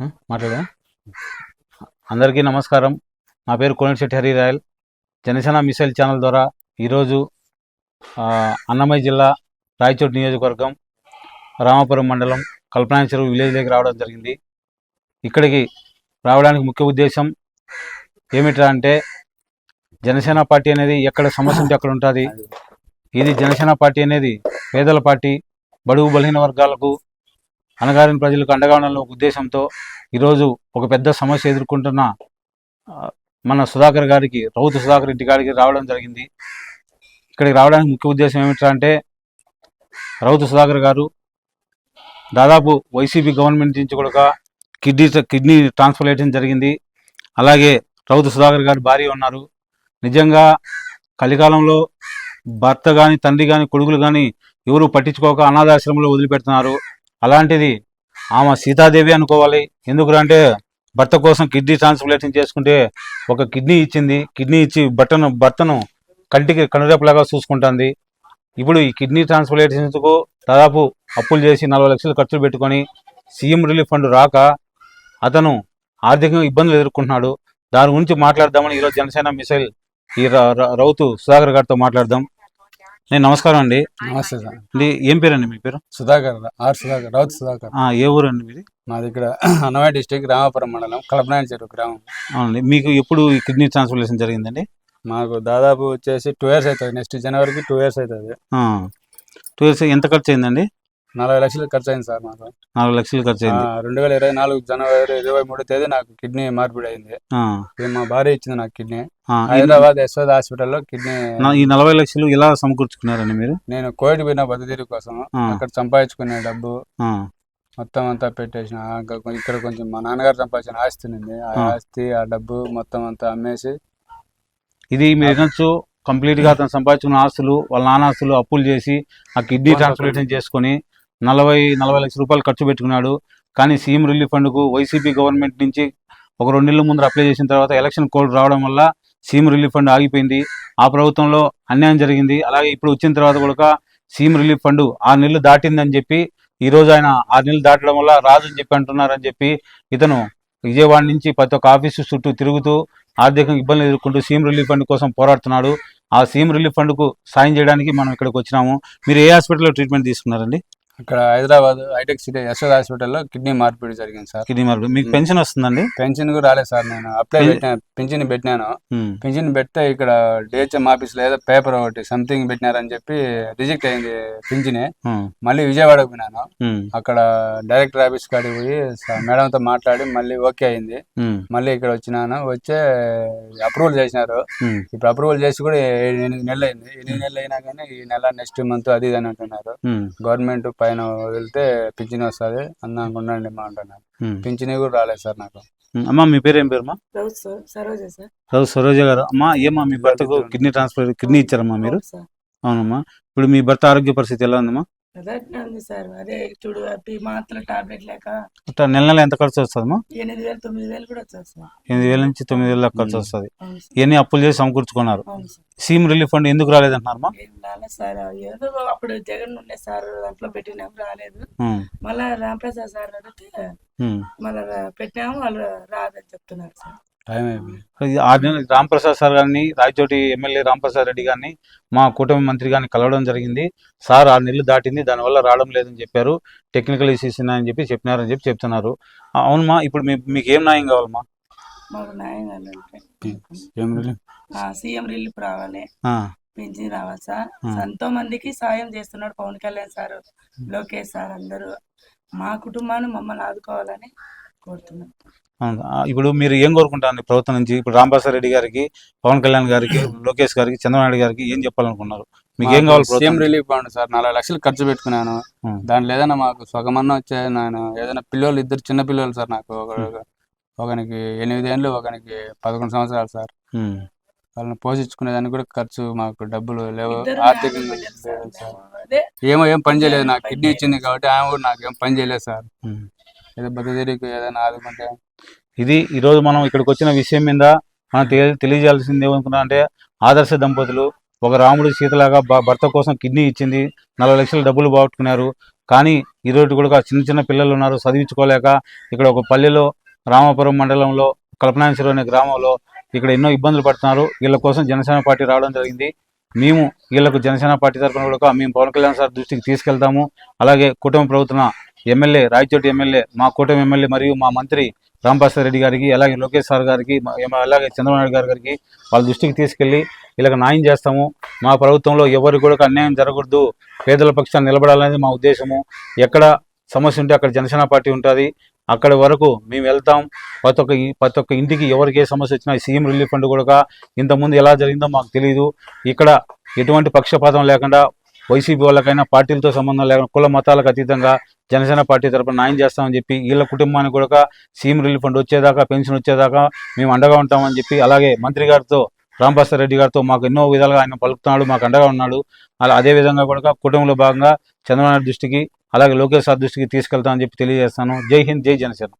ఆ, మాట్లాడా అందరికీ నమస్కారం. నా పేరు కోనటిశెట్టి హరిరాయల్. జనసేన మిసైల్ ఛానల్ ద్వారా ఈరోజు ఆ, అన్నమయ్య జిల్లా రాయచోటి నియోజకవర్గం రామాపురం మండలం కల్పనా చెరువు విలేజ్లోకి రావడం జరిగింది. ఇక్కడికి రావడానికి ముఖ్య ఉద్దేశం ఏమిట్రా అంటే జనసేన పార్టీ అనేది ఎక్కడ సమస్య ఉంటే అక్కడ ఉంటుంది. ఇది జనసేన పార్టీ అనేది పేదల పార్టీ బడుగు బలహీన వర్గాలకు అనగారిన ప్రజలకు అండగా ఉండాలనే ఒక ఉద్దేశంతో ఈరోజు ఒక పెద్ద సమస్య ఎదుర్కొంటున్న మన సుధాకర్ గారికి రౌతు సుధాకర్ ఇంటి గారికి రావడం జరిగింది. ఇక్కడికి రావడానికి ముఖ్య ఉద్దేశం ఏమిటంటే రౌతు సుధాకర్ గారు దాదాపు వైసీపీ గవర్నమెంట్ నుంచి కూడా కిడ్నీ కిడ్నీ ట్రాన్స్ప్లాంటేషన్ జరిగింది. అలాగే రౌతు సుధాకర్ గారు భార్య ఉన్నారు. నిజంగా కలికాలంలో భర్త కానీ తండ్రి కానీ కొడుకులు కానీ ఎవరు పట్టించుకోక అనాథాశ్రమంలో వదిలిపెడుతున్నారు. అలాంటిది ఆమె సీతాదేవి అనుకోవాలి. ఎందుకంటే భర్త కోసం కిడ్నీ ట్రాన్స్ప్లాంటేషన్ చేసుకుంటే ఒక కిడ్నీ ఇచ్చింది. కిడ్నీ ఇచ్చి భర్తను భర్తను కంటికి కనురెప్పలాగా చూసుకుంటుంది. ఇప్పుడు ఈ కిడ్నీ ట్రాన్స్ప్లాంటేషన్కు దాదాపు అప్పులు చేసి నలభై లక్షలు ఖర్చులు పెట్టుకొని సీఎం రిలీఫ్ ఫండ్ రాక అతను ఆర్థికంగా ఇబ్బందులు ఎదుర్కొంటున్నాడు. దాని గురించి మాట్లాడదామని ఈరోజు జనసేన మిసైల్ ఈ ర- రౌతు సుధాకర్ గారితో మాట్లాడదాం. నేను నమస్కారం అండి. నమస్తే సార్. అండి ఏం పేరండి మీ పేరు? సుధాకర్ ఆర్ సుధాకర్ రౌత్ సుధాకర్. ఆ, ఏ ఊరండి మీది? మాది ఇక్కడ అన్నమయ్య డిస్టిక్ రామాపురం మండలం కలపనాయన చెరువు గ్రామం. అవునండి. మీకు ఎప్పుడు ఈ కిడ్నీ ట్రాన్స్ప్లాంటేషన్ జరిగిందండి? మాకు దాదాపు వచ్చేసి టూ ఇయర్స్ అవుతుంది. నెక్స్ట్ జనవరికి టూ ఇయర్స్ అవుతుంది. టూ ఇయర్స్ ఎంత ఖర్చు అయిందండి? నలభై లక్షలు ఖర్చు అయింది సార్ మాకు. నాలుగు లక్షలు ఖర్చు అయింది రెండు వేల ఇరవై నాలుగు జనవరి ఇరవై మూడో తేదీ నాకు కిడ్నీ మార్పిడి అయింది. ఇది మా భార్య ఇచ్చింది నాకు కిడ్నీ. హైదరాబాద్ యశ్వద్ హాస్పిటల్లో కిడ్నీ ఈ నలభై లక్షలు ఎలా సమకూర్చుకున్నారండి మీరు? నేను కోవిడ్ పోయిన బతుతీరు కోసం. అక్కడ సంపాదించుకునే డబ్బు మొత్తం అంతా పెట్టేసిన ఇక్కడ కొంచెం మా నాన్నగారు సంపాదించిన ఆస్తి ఉంది ఆ ఆ. ఆస్తి ఆ డబ్బు మొత్తం అంతా అమ్మేసి ఇది మీరు వినొచ్చు. కంప్లీట్గా అతను సంపాదించుకున్న ఆస్తులు వాళ్ళ నాన్న ఆస్తులు అప్పులు చేసి ఆ కిడ్నీ ట్రాన్స్ప్లాంటేషన్ చేసుకొని నలభై నలభై లక్షల రూపాయలు ఖర్చు పెట్టుకున్నాడు. కానీ సీఎం రిలీఫ్ ఫండ్కు వైసీపీ గవర్నమెంట్ నుంచి ఒక రెండు నెలల ముందు అప్లై చేసిన తర్వాత ఎలక్షన్ కోడ్ రావడం వల్ల సీఎం రిలీఫ్ ఫండ్ ఆగిపోయింది. ఆ ప్రభుత్వంలో అన్యాయం జరిగింది. అలాగే ఇప్పుడు వచ్చిన తర్వాత కూడా సీఎం రిలీఫ్ ఫండ్ ఆరు నెలలు దాటిందని చెప్పి ఈ రోజు ఆయన ఆరు నెలలు దాటడం వల్ల రాజు అని చెప్పి అంటున్నారని చెప్పి ఇతను విజయవాడ నుంచి ప్రతి ఒక్క ఆఫీసు చుట్టూ తిరుగుతూ ఆర్థికంగా ఇబ్బందులు ఎదుర్కొంటూ సీఎం రిలీఫ్ ఫండ్ కోసం పోరాడుతున్నాడు. ఆ సీఎం రిలీఫ్ ఫండ్కు సాయం చేయడానికి మనం ఇక్కడికి వచ్చినాము. మీరు ఏ హాస్పిటల్లో ట్రీట్మెంట్ తీసుకున్నారండి? ఇక్కడ హైదరాబాద్ హైటెక్ సిటీ యశ్వద్ హాస్పిటల్లో కిడ్నీ మార్పిడి జరిగింది సార్. కిడ్నీ మార్పిడి. మీకు పెన్షన్ వస్తుందండి? పెన్షన్ కూడా రాలేదు సార్ నేను. అప్లై పెట్టినా పెన్షన్ పెట్టినాను. ఉమ్, పెన్షన్ పెడితే ఇక్కడ డిహెచ్ఎం ఆఫీస్లో ఏదో పేపర్ ఒకటి సంథింగ్ పెట్టినారని చెప్పి రిజెక్ట్ అయింది పెన్షన్ ఉమ్, మళ్ళీ విజయవాడకు పోయినాను. ఉమ్, అక్కడ డైరెక్టర్ ఆఫీస్ కాడికి పోయి స- మేడంతో మాట్లాడి మళ్ళీ ఓకే అయింది. మళ్ళీ ఇక్కడ వచ్చినాను. వచ్చే అప్రూవల్ చేసినారు. ఇప్పుడు అప్రూవల్ చేసి కూడా ఎనిమిది నెలలు అయింది. ఎనిమిది నెలలు అయినా కానీ ఈ నెల నెక్స్ట్ మంత్ అది ఇది అని అంటున్నారు. గవర్నమెంట్ పైన వెళ్తే పింఛన్ వస్తుంది. అన్నాక ఉండండి మా అంటున్నారు పింఛన్ కూడా రాలేదు సార్ నాకు. అమ్మా మీ పేరు ఏం సరోజ సార్. రావు సరోజ గారు. అమ్మా ఏమా మీ భర్తకు కిడ్నీ ట్రాన్స్ఫర్ కిడ్నీ ఇచ్చారమ్మా మీరు? అవునమ్మా. ఇప్పుడు మీ భర్త ఆరోగ్య పరిస్థితి ఎలా ఉందమ్మా? ఉంది సార్. అదే చూడు అవి మాత్రలు టాబ్లెట్ లేక నెల నెల ఎంత ఖర్చు ఎనిమిది వేలు తొమ్మిది వేలు కూడా ఎనిమిది వేల నుంచి తొమ్మిది వేల ఖర్చు వస్తుంది. ఇవన్నీ అప్పులు చేసి సమకూర్చుకున్నారు. సీఎం రిలీఫ్ ఫండ్ ఎందుకు రాలేదంటున్నారమ్మా? ఏం రాలేదు సార్. ఏదో అప్పుడు జగన్ ఉండే సార్ దాంట్లో పెట్టినాం రాలేదు. మళ్ళా రాంప్రసాద్ సార్ అడిగితే. మళ్ళా పెట్టినాము వాళ్ళు రాదని చెప్తున్నారు సార్. ఆరు నెలలు రాంప్రసాద్ సార్ గారిని రాయచోటి ఎమ్మెల్యే రాంప్రసాద్ రెడ్డి గారిని మా కూటమి మంత్రి గారిని కలవడం జరిగింది. సార్ ఆరు నెలలు దాటింది దానివల్ల రావడం లేదని చెప్పారు. టెక్నికల్ ఇష్యూస్ ఉన్నాయని చెప్పి చెప్పినారని చెప్పి చెప్తున్నారు. అవునమ్మా ఇప్పుడు మీకు ఏం న్యాయం కావాలమ్మా? మాకు న్యాయం కావాలంటే ఏం రిలీఫ్? సీఎం రిలీఫ్ రావాలి. ఆ, పింఛన్ రావాలి సార్. ఆ. ఎంతో మందికి సాయం చేస్తున్నాడు పవన్ కళ్యాణ్ సార్ లోకేష్ సార్ అందరూ. మా కుటుంబాన్ని మమ్మల్ని ఆదుకోవాలని కోరుతున్నాం ఇప్పుడు మీరు ఏం కోరుకుంటారు ప్రభుత్వం నుంచి? ఇప్పుడు రాంప్రసాద్ రెడ్డి గారికి పవన్ కళ్యాణ్ గారికి లోకేష్ గారికి చంద్రబాబు గారికి ఏం చెప్పాలనుకున్నారు? మీకు ఏం కావాలి సీఎం రిలీఫ్ ఫండ్ సార్ నలభై లక్షలు ఖర్చు పెట్టుకున్నాను. దాంట్లో ఏదైనా మాకు సగమన్నా వచ్చే నేను ఏదైనా పిల్లలు ఇద్దరు చిన్న పిల్లలు సార్ నాకు. ఒక- ఒకనికి ఎనిమిది ఏళ్ళు ఒకనికి పదకొండు సంవత్సరాలు సార్. వాళ్ళని పోషించుకునేదానికి కూడా ఖర్చు మాకు డబ్బులు లేవు. ఆర్థికంగా ఏమో ఏం పని చేయలేదు. నాకు కిడ్నీ ఇచ్చింది కాబట్టి ఆమె కూడా నాకు ఏం పని చేయలేదు సార్. ఏదో బతుదేరికి ఏదైనా ఆదుకుంటే ఇది ఈరోజు మనం ఇక్కడికి వచ్చిన విషయం మీద మనం తెలియజేయాల్సింది ఏమనుకున్నా అంటే ఆదర్శ దంపతులు ఒక రాముడు సీతలాగా భర్త కోసం కిడ్నీ ఇచ్చింది నలభై లక్షలు డబ్బులు పోగొట్టుకున్నారు. కానీ ఈరోజు కూడా చిన్న చిన్న పిల్లలు ఉన్నారు చదివించుకోలేక ఇక్కడ ఒక పల్లెలో రామాపురం మండలంలో కల్పనాశ్వరం అనే గ్రామంలో ఇక్కడ ఎన్నో ఇబ్బందులు పడుతున్నారు. వీళ్ళ కోసం జనసేన పార్టీ రావడం జరిగింది. మేము వీళ్ళకు జనసేన పార్టీ తరఫున కూడా మేము పవన్ కళ్యాణ్ సార్ దృష్టికి తీసుకెళ్తాము. అలాగే కుటుంబ ప్రభుత్వం ఎమ్మెల్యే రాయచోటి ఎమ్మెల్యే మా కూటమి ఎమ్మెల్యే మరియు మా మంత్రి రాంప్రసాద్ రెడ్డి గారికి అలాగే లోకేష్ సార్ గారికి అలాగే చంద్రబాబు గారి గారికి వాళ్ళ దృష్టికి తీసుకెళ్ళి ఇలాగ న్యాయం చేస్తాము. మా ప్రభుత్వంలో ఎవరికి కూడా అన్యాయం జరగకూడదు. పేదల పక్షాన్ని నిలబడాలనేది మా ఉద్దేశము. ఎక్కడ సమస్య ఉంటే అక్కడ జనసేన పార్టీ ఉంటుంది. అక్కడి వరకు మేము వెళ్తాం. ప్రతి ఒక్క ప్రతి ఒక్క ఇంటికి ఎవరికి ఏ సమస్య వచ్చినా సీఎం రిలీఫ్ ఫండ్ కూడా ఇంతకుముందు ఎలా జరిగిందో మాకు తెలియదు ఇక్కడ ఎటువంటి పక్షపాతం లేకుండా వైసీపీ వాళ్ళకైనా పార్టీలతో సంబంధం లేకుండా కుల మతాలకు అతీతంగా జనసేన పార్టీ తరపున న్యాయం చేస్తామని చెప్పి వీళ్ళ కుటుంబానికి కూడా సీఎం రిలీఫ్ ఫండ్ వచ్చేదాకా పెన్షన్ వచ్చేదాకా మేము అండగా ఉంటామని చెప్పి అలాగే మంత్రి గారితో రాంప్రసాద్ రెడ్డి గారితో మాకు ఎన్నో విధాలుగా ఆయన పలుకుతున్నాడు మాకు అండగా ఉన్నాడు. అలా అదే విధంగా కూడా కుటుంబంలో భాగంగా చంద్రబాబు దృష్టికి అలాగే లోకేష్ సార్ దృష్టికి తీసుకెళ్తామని చెప్పి తెలియజేస్తాను. జై హింద్ జై జనసేన.